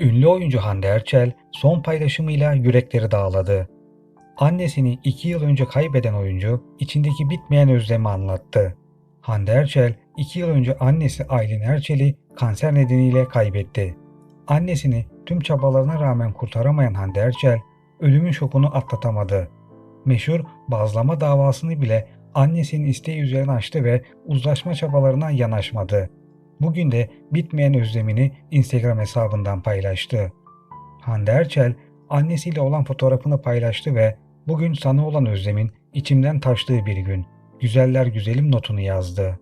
Ünlü oyuncu Hande Erçel son paylaşımıyla yürekleri dağladı. Annesini iki yıl önce kaybeden oyuncu içindeki bitmeyen özlemi anlattı. Hande Erçel iki yıl önce annesi Aylin Erçel'i kanser nedeniyle kaybetti. Annesini tüm çabalarına rağmen kurtaramayan Hande Erçel ölümün şokunu atlatamadı. Meşhur bazlama davasını bile annesinin isteği üzerine açtı ve uzlaşma çabalarına yanaşmadı. Bugün de bitmeyen özlemini Instagram hesabından paylaştı. Hande Erçel annesiyle olan fotoğrafını paylaştı ve bugün sana olan özlemin içimden taştığı bir gün. Güzeller güzelim notunu yazdı.